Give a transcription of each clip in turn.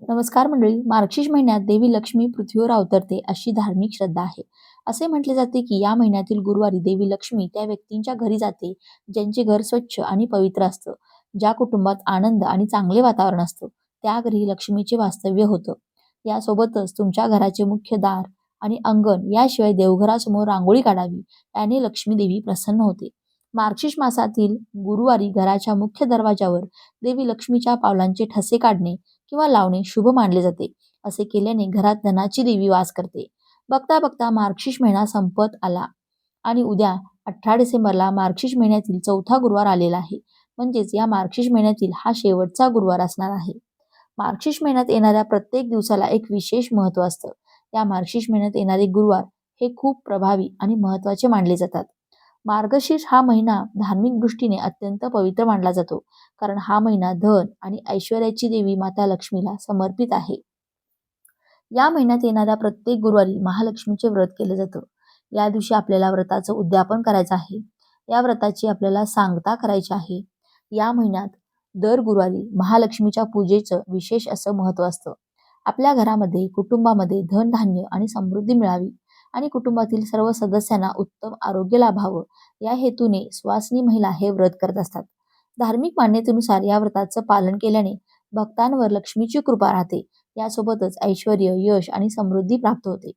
नमस्कार मंडळी मार्गशीर्ष महिन्यात देवी लक्ष्मी पृथ्वीवर अवतरते अशी धार्मिक श्रद्धा आहे. असे म्हटले जाते की या महिन्यातील गुरुवारी देवी लक्ष्मी त्या व्यक्तींच्या घरी जाते ज्यांचे घर स्वच्छ आणि पवित्र असतं ज्या कुटुंबात आनंद आणि चांगले वातावरण असतं त्या घरी लक्ष्मीचे वास्तव्य होतं. यासोबतच तुमच्या घराचे मुख्य दार आणि अंगण याशिवाय देवघरासमोर रांगोळी काढावी याने लक्ष्मी देवी प्रसन्न होते. मार्गशीर्ष मासातील गुरुवारी घराच्या मुख्य दरवाजावर देवी लक्ष्मीच्या पावलांचे ठसे काढणे किंवा लावणे शुभ मानले जाते असे केल्याने घरात धनाची देवी वास करते. बघता बघता मार्गशीर्ष महिना संपत आला आणि उद्या अठरा डिसेंबरला मार्गशीर्ष महिन्यातील चौथा गुरुवार आलेला आहे. म्हणजेच या मार्गशीर्ष महिन्यातील हा शेवटचा गुरुवार असणार आहे. मार्गशीर्ष महिन्यात येणाऱ्या प्रत्येक दिवसाला एक विशेष महत्त्व असतं. या मार्गशीर्ष महिन्यात येणारे गुरुवार हे खूप प्रभावी आणि महत्त्वाचे मानले जातात. मार्गशीर्ष हा महिना धार्मिक दृष्टीने अत्यंत पवित्र मानला जातो कारण हा महिना धन आणि ऐश्वर्याची देवी माता लक्ष्मीला समर्पित आहे. या महिन्यात येणाऱ्या प्रत्येक गुरुवारी महालक्ष्मीचे व्रत केले जातं. या दिवशी आपल्याला व्रताचं उद्यापन करायचं आहे. या व्रताची आपल्याला सांगता करायची आहे. या महिन्यात दर गुरुवारी महालक्ष्मीच्या पूजेचं विशेष असं महत्त्व असतं. आपल्या घरामध्ये कुटुंबामध्ये धनधान्य आणि समृद्धी मिळावी. आणि कुटुंबातील सर्व सदस्यांना उत्तम आरोग्य लाभावं. या हेतूने सुवासिनी महिला हे व्रत करत असतात. धार्मिक मान्यतेनुसार या व्रताचं पालन केल्याने भक्तांवर लक्ष्मीची कृपा राहते. यासोबतच ऐश्वर यश आणि समृद्धी प्राप्त होते.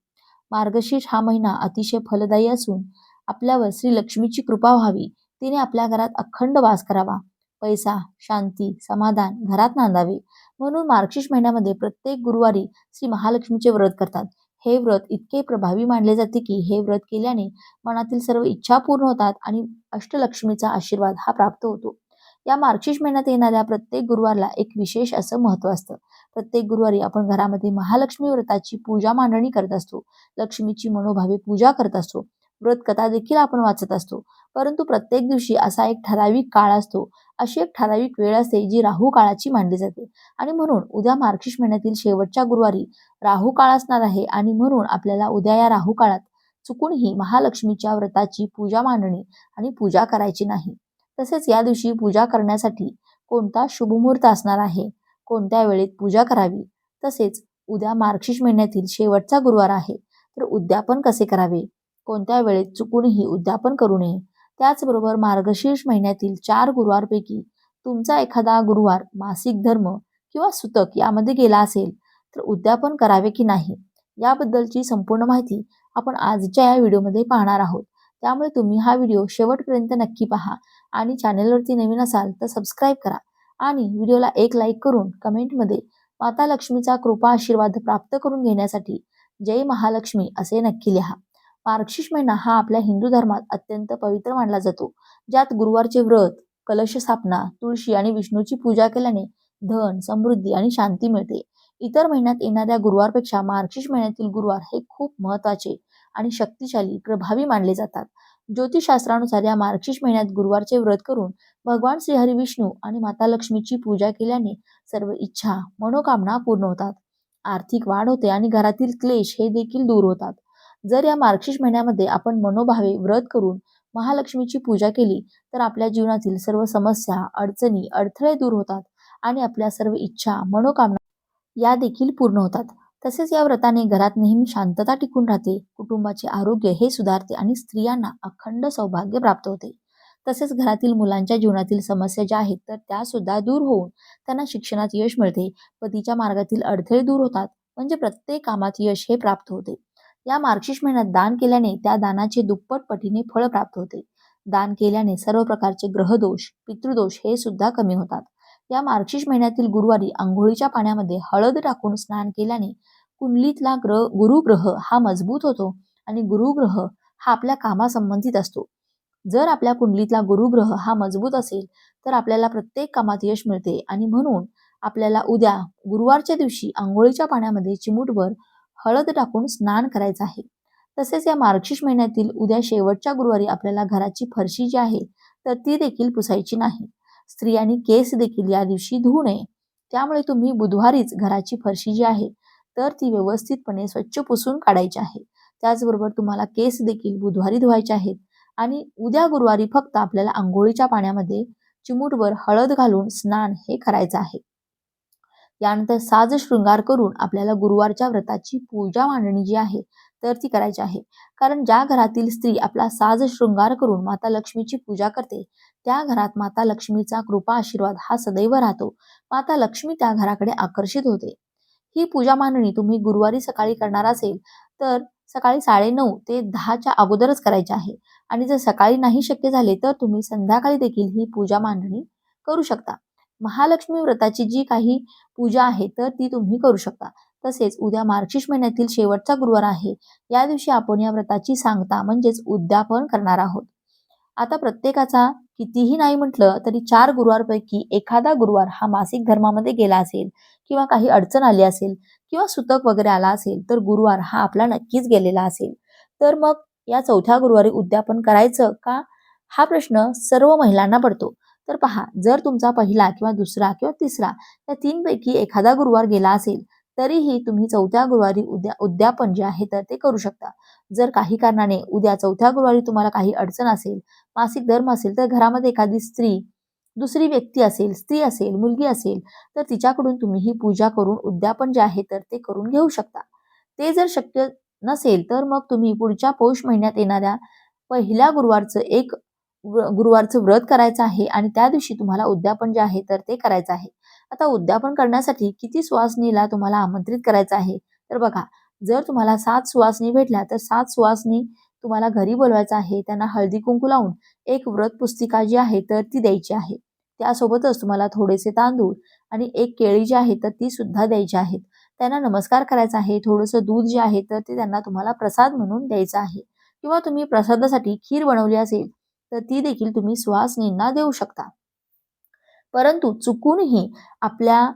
मार्गशीर्ष हा महिना अतिशय फलदायी असून आपल्यावर श्री लक्ष्मीची कृपा व्हावी. तिने आपल्या घरात अखंड वास करावा. पैसा शांती समाधान घरात नांदावे. म्हणून मार्गशीर्ष महिन्यामध्ये प्रत्येक गुरुवारी श्री महालक्ष्मीचे व्रत करतात. हे व्रत इतके प्रभावी मानले जाते की हे व्रत केल्याने मनातील सर्व इच्छा पूर्ण होतात आणि अष्टलक्ष्मीचा आशीर्वाद हा प्राप्त होतो. या मार्गशीर्ष महिन्यात येणाऱ्या प्रत्येक गुरुवारला एक विशेष असं महत्त्व असतं. प्रत्येक गुरुवारी आपण घरामध्ये महालक्ष्मी व्रताची पूजा मांडणी करत असतो. लक्ष्मीची मनोभावे पूजा करत असतो. व्रतकथा देखील आपण वाचत असतो. परंतु प्रत्येक दिवशी असा एक ठराविक काळ असतो. अशी एक ठराविक वेळ असते जी राहू काळाची मानली जाते. आणि म्हणून उद्या मार्गशीर्ष महिन्यातील शेवटच्या गुरुवारी राहू काळ असणार आहे आणि म्हणून आपल्याला उद्या या राहू काळात चुकूनही महालक्ष्मीच्या व्रताची पूजा मांडणी आणि पूजा करायची नाही. तसेच या दिवशी पूजा करण्यासाठी कोणता शुभमुहूर्त असणार आहे? कोणत्या वेळेत पूजा करावी? तसेच उद्या मार्गशीर्ष महिन्यातील शेवटचा गुरुवार आहे. तर उद्यापन कसे करावे? कोणत्या वेळेत चुकूनही उद्यापन करू नये. त्याचबरोबर मार्गशीर्ष महिन्यातील चार गुरुवारपैकी तुमचा एखादा गुरुवार मासिक धर्म किंवा सुतक यामध्ये गेला असेल तर उद्यापन करावे की नाही? याबद्दलची संपूर्ण माहिती आपण आजच्या या व्हिडिओमध्ये पाहणार आहोत. त्यामुळे तुम्ही हा व्हिडिओ शेवटपर्यंत नक्की पहा आणि चॅनेलवरती नवीन असाल तर सबस्क्राईब करा आणि व्हिडिओला एक लाईक करून कमेंटमध्ये माता लक्ष्मीचा कृपा आशीर्वाद प्राप्त करून घेण्यासाठी जय महालक्ष्मी असे नक्की लिहा. मार्गशीर्ष महिना हा आपल्या हिंदू धर्मात अत्यंत पवित्र मानला जातो. ज्यात गुरुवारचे व्रत कलश स्थापना तुळशी आणि विष्णूची पूजा केल्याने धन समृद्धी आणि शांती मिळते. इतर महिन्यात येणाऱ्या गुरुवारपेक्षा मार्गशीर्ष महिन्यातील गुरुवार हे खूप महत्त्वाचे आणि शक्तिशाली प्रभावी मानले जातात. ज्योतिषशास्त्रानुसार या मार्गशीर्ष महिन्यात गुरुवारचे व्रत करून भगवान श्रीहरी विष्णू आणि माता लक्ष्मीची पूजा केल्याने सर्व इच्छा मनोकामना पूर्ण होतात. आर्थिक वाढ होते आणि घरातील क्लेश हे देखील दूर होतात. जर या मार्गशीर्ष महिन्यामध्ये आपण मनोभावे व्रत करून महालक्ष्मीची पूजा केली तर आपल्या जीवनातील सर्व समस्या अडचणी अडथळे दूर होतात आणि आपल्या सर्व इच्छा मनोकामना या देखील पूर्ण होतात. तसेच या व्रताने घरात नेहमी शांतता टिकून राहते कुटुंबाचे आरोग्य हे सुधारते आणि स्त्रियांना अखंड सौभाग्य प्राप्त होते. तसेच घरातील मुलांच्या जीवनातील समस्या ज्या आहेत तर त्या सुद्धा दूर होऊन त्यांना शिक्षणात यश मिळते. पतीच्या मार्गातील अडथळे दूर होतात म्हणजे प्रत्येक कामात यश हे प्राप्त होते. या मार्गशीर्ष महिन्यात दान केल्याने त्या दानाचे दुप्पट पटीने फळ प्राप्त होते. दान केल्याने सर्व प्रकारचे ग्रहदोष पितृदोष हे सुद्धा कमी होतात. या मार्गशीर्ष महिन्यातील गुरुवारी आंघोळीच्या पाण्यामध्ये हळद टाकून स्नान केल्याने कुंडलीतला ग्रह गुरुग्रह हा मजबूत होतो आणि गुरुग्रह हा आपल्या कामासंबंधित असतो. जर आपल्या कुंडलीतला गुरुग्रह हा मजबूत असेल तर आपल्याला प्रत्येक कामात यश मिळते आणि म्हणून आपल्याला उद्या गुरुवारच्या दिवशी आंघोळीच्या पाण्यामध्ये चिमूटभर हळद टाकून स्नान करायचं आहे. तसेच या मार्गशीर्ष महिन्यातील उद्या शेवटच्या गुरुवारी आपल्याला घराची फरशी जी आहे तर ती देखील पुसायची नाही. स्त्रियांनी केस देखील या दिवशी धुवू नये. त्यामुळे तुम्ही बुधवारीच घराची फरशी जी आहे तर ती व्यवस्थितपणे स्वच्छ पुसून काढायची आहे. त्याचबरोबर तुम्हाला केस देखील बुधवारी धुवायचे आहेत. आणि उद्या गुरुवारी फक्त आपल्याला आंघोळीच्या पाण्यामध्ये चिमूटवर हळद घालून स्नान हे करायचं आहे. यानंतर साज शृंगार करून आपल्याला गुरुवारच्या व्रताची पूजा मांडणी जी आहे तर ती करायची आहे. कारण ज्या घरातील स्त्री आपला साज शृंगार करून माता लक्ष्मीची पूजा करते त्या घरात माता लक्ष्मीचा कृपा आशीर्वाद हा सदैव राहतो. माता लक्ष्मी त्या घराकडे आकर्षित होते. ही पूजा मांडणी तुम्ही गुरुवारी सकाळी करणार असेल तर सकाळी साडेनऊ ते दहाच्या अगोदरच करायची आहे. आणि जर सकाळी नाही शक्य झाले तर तुम्ही संध्याकाळी देखील ही पूजा मांडणी करू शकता. महालक्ष्मी व्रताची जी काही पूजा आहे तर ती तुम्ही करू शकता. तसेच उद्या मार्गशीर्ष महिन्यातील शेवटचा गुरुवार आहे या दिवशी आपण या व्रताची सांगता म्हणजेच उद्यापन करणार आहोत. आता प्रत्येकाचा कितीही नाही म्हटलं तरी चार गुरुवारपैकी एखादा गुरुवार हा मासिक धर्मामध्ये गेला असेल किंवा काही अडचण आली असेल किंवा सुतक वगैरे आला असेल तर गुरुवार हा आपला नक्कीच गेलेला असेल. तर मग या चौथ्या गुरुवारी उद्यापन करायचं का? हा प्रश्न सर्व महिलांना पडतो. तर पहा जर तुमचा पहिला किंवा दुसरा किंवा तिसरा या तीनपैकी एखादा गुरुवार गेला असेल तरीही तुम्ही चौथ्या गुरुवारी उद्या उद्यापन जे आहे तर ते करू शकता. जर काही कारणाने उद्या चौथ्या गुरुवारी तुम्हाला काही अडचण असेल मासिक धर्म असेल तर घरामध्ये एखादी स्त्री दुसरी व्यक्ती असेल स्त्री असेल मुलगी असेल तर तिच्याकडून तुम्ही ही पूजा करून उद्यापन जे आहे तर ते करून घेऊ शकता. ते जर शक्य नसेल तर मग तुम्ही पुढच्या पौष महिन्यात येणाऱ्या पहिल्या गुरुवारचं एक गुरुवारचं व्रत करायचं आहे आणि त्या दिवशी तुम्हाला उद्यापन जे आहे तर ते करायचं आहे. आता उद्यापन करण्यासाठी किती सुवासनीला तुम्हाला आमंत्रित करायचं आहे? तर बघा जर तुम्हाला सात सुवासनी भेटल्या तर सात सुवासनी तुम्हाला घरी बोलवायचं आहे. त्यांना हळदी कुंकू लावून एक व्रत पुस्तिका जी आहे तर ती द्यायची आहे. त्यासोबतच तुम्हाला थोडेसे तांदूळ आणि एक केळी जी आहे तर ती सुद्धा द्यायची आहेत त्यांना नमस्कार करायचा आहे. थोडंसं दूध जे आहे तर ते त्यांना तुम्हाला प्रसाद म्हणून द्यायचं आहे. किंवा तुम्ही प्रसादासाठी खीर बनवली असेल तर ती देखील तुम्ही सुहासनींना देऊ शकता. परंतु चुकूनही आपल्या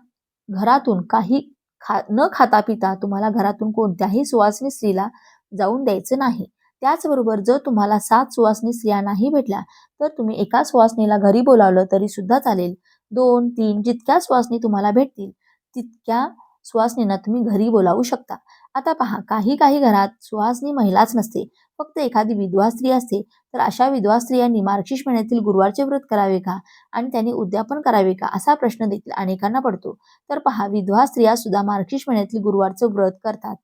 घरातून काही खा न खाता पिता तुम्हाला घरातून कोणत्याही सुवासनी स्त्रीला जाऊन द्यायचं नाही. त्याचबरोबर जर तुम्हाला सात सुवासनी स्त्रिया नाही भेटल्या तर तुम्ही एका सुवासनीला घरी बोलावलं तरी सुद्धा चालेल. दोन तीन जितक्या सुवासनी तुम्हाला भेटतील तितक्या सुवासनींना तुम्ही घरी बोलावू शकता. आता पहा काही काही घरात सुहासनी महिलाच नसते. फक्त एखादी विधवा स्त्री असते तर अशा विधवा स्त्रियांनी मार्गशीर्ष महिन्यातील गुरुवारचे व्रत करावे का? आणि त्यांनी उद्यापन करावे का? असा प्रश्न देखील अनेकांना पडतो. तर पहा विधवा स्त्रिया सुद्धा मार्गशीर्ष महिन्यातील गुरुवारचं व्रत करतात.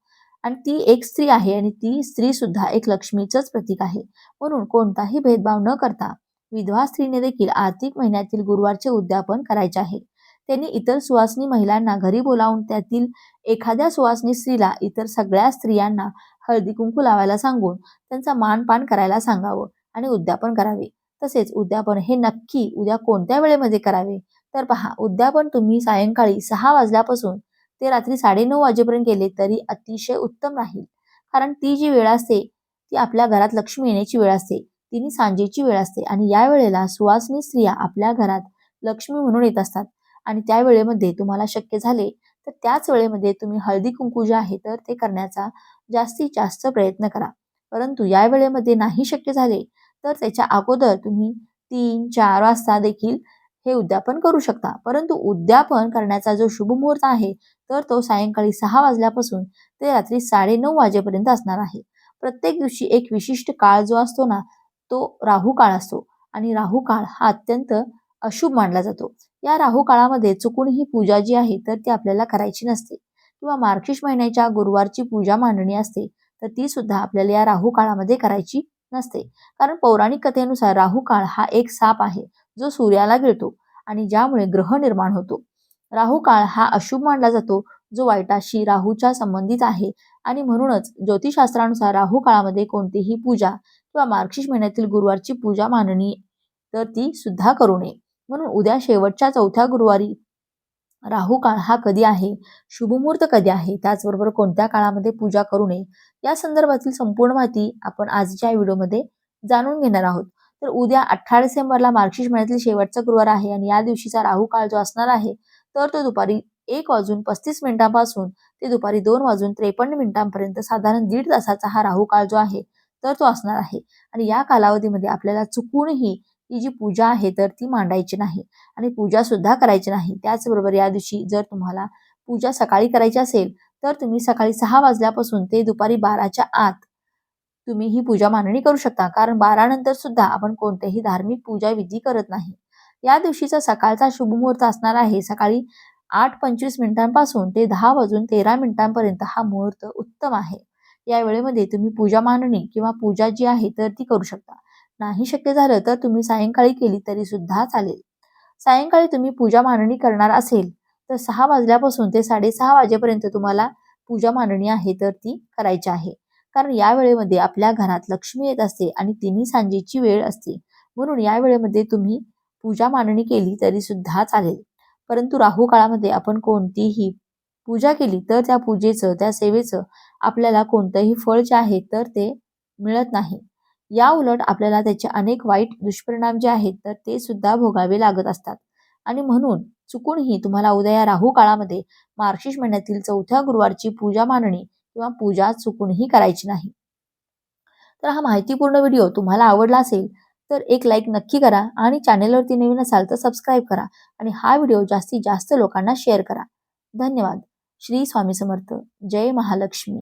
आणि ती एक स्त्री आहे आणि ती स्त्री सुद्धा एक लक्ष्मीचंच प्रतीक आहे. म्हणून कोणताही भेदभाव न करता विधवा स्त्रीने देखील आर्थिक महिन्यातील गुरुवारचे उद्यापन करायचे आहे. त्यांनी इतर सुवासनी महिलांना घरी बोलावून त्यातील एखाद्या सुवासनी स्त्रीला इतर सगळ्या स्त्रियांना हळदी कुंकू लावायला सांगून त्यांचा मानपान करायला सांगावं आणि उद्यापन करावे. तसेच उद्यापन हे नक्की उद्या कोणत्या वेळेमध्ये करावे? तर पहा उद्यापन तुम्ही सायंकाळी सहा वाजल्यापासून ते रात्री साडेनऊ वाजेपर्यंत केले तरी अतिशय उत्तम राहील. कारण ती जी वेळ असते ती आपल्या घरात लक्ष्मी येण्याची वेळ असते तिने सांजेची वेळ असते आणि या वेळेला सुवासनी स्त्रिया आपल्या घरात लक्ष्मी म्हणून येत असतात. आणि त्या वेळेमध्ये तुम्हाला शक्य झाले तर त्याच वेळेमध्ये तुम्ही हळदी कुंकू जे आहे तर ते करण्याचा जास्तीत जास्त प्रयत्न करा. परंतु या वेळेमध्ये नाही शक्य झाले तर त्याच्या अगोदर तुम्ही तीन चार वाजता देखील हे उद्यापन करू शकता. परंतु उद्यापन करण्याचा जो शुभ मुहूर्त आहे तर तो सायंकाळी सहा वाजल्यापासून ते रात्री साडेनऊ वाजेपर्यंत असणार आहे. प्रत्येक दिवशी एक विशिष्ट काळ जो असतो ना तो राहू काळ असतो. आणि राहू काळ हा अत्यंत अशुभ मानला जातो. या राहू काळामध्ये चुकून ही पूजा जी आहे तर ती आपल्याला करायची नसते. किंवा मार्गशीर्ष महिन्याच्या गुरुवारची पूजा मांडणी असते तर ती सुद्धा आपल्याला या राहू काळामध्ये करायची नसते. कारण पौराणिक कथेनुसार राहू काळ हा एक साप आहे जो सूर्याला गिळतो आणि ज्यामुळे ग्रह निर्माण होतो. राहू काळ हा अशुभ मानला जातो जो वाईटाशी राहूच्या संबंधित आहे आणि म्हणूनच ज्योतिषशास्त्रानुसार राहू काळामध्ये कोणतीही पूजा किंवा मार्गशीर्ष महिन्यातील गुरुवारची पूजा मांडणी तर ती सुद्धा करू नये. म्हणून उद्या शेवटच्या चौथ्या गुरुवारी राहू काळ हा कधी आहे? शुभमुहूर्त कधी आहे? त्याचबरोबर कोणत्या काळामध्ये पूजा करू नये? या संदर्भातील संपूर्ण माहिती आपण आजच्या व्हिडिओमध्ये जाणून घेणार आहोत. तर उद्या अठरा डिसेंबरला मार्गशीर्ष महिन्यातील शेवटचा गुरुवार आहे आणि या दिवशीचा राहू काळ जो असणार आहे तर तो दुपारी एक वाजून पस्तीस मिनिटांपासून ते दुपारी दोन वाजून त्रेपन्न मिनिटांपर्यंत साधारण दीड तासाचा हा राहू काळ जो आहे तर तो असणार आहे. आणि या कालावधीमध्ये आपल्याला चुकूनही ही जी पूजा आहे तर ती मांडायची नाही आणि पूजा सुद्धा करायची नाही. त्याचबरोबर या दिवशी जर तुम्हाला पूजा सकाळी करायची असेल तर तुम्ही सकाळी सहा वाजल्यापासून ते दुपारी बाराच्या आत तुम्ही ही पूजा मांडणी करू शकता. कारण बारानंतर सुद्धा आपण कोणतेही धार्मिक पूजा विधी करत नाही. या दिवशीचा सकाळचा शुभमुहूर्त असणार आहे. सकाळी आठ पंचवीस मिनिटांपासून ते दहा वाजून तेरा मिनिटांपर्यंत हा मुहूर्त उत्तम आहे. या वेळेमध्ये तुम्ही पूजा मांडणी किंवा पूजा जी आहे तर ती करू शकता. नाही शक्य झालं तर तुम्ही सायंकाळी केली तरी सुद्धा चालेल. सायंकाळी तुम्ही पूजा मांडणी करणार असेल तर सहा वाजल्यापासून ते साडेसहा वाजेपर्यंत तुम्हाला पूजा मांडणी आहे तर ती करायची आहे. कारण या वेळेमध्ये आपल्या घरात लक्ष्मी येत असते आणि तिन्ही सांजेची वेळ असते. म्हणून या वेळेमध्ये तुम्ही पूजा मांडणी केली तरी सुद्धा चालेल. परंतु राहू काळामध्ये आपण कोणतीही पूजा केली तर त्या पूजेचं त्या सेवेचं आपल्याला कोणतंही फळ जे आहे तर ते मिळत नाही. या उलट आपल्याला त्याचे अनेक वाईट दुष्परिणाम जे आहेत तर ते सुद्धा भोगावे लागत असतात. आणि म्हणून चुकूनही तुम्हाला उद्या या राहू काळामध्ये मार्गशीर्ष महिन्यातील चौथ्या गुरुवारची पूजा मांडणी किंवा पूजा चुकूनही करायची नाही. तर हा माहितीपूर्ण व्हिडिओ तुम्हाला आवडला असेल तर एक लाईक नक्की करा आणि चॅनेलवरती नवीन असाल तर सबस्क्राईब करा आणि हा व्हिडिओ जास्तीत जास्त लोकांना शेअर करा. धन्यवाद. श्री स्वामी समर्थ. जय महालक्ष्मी.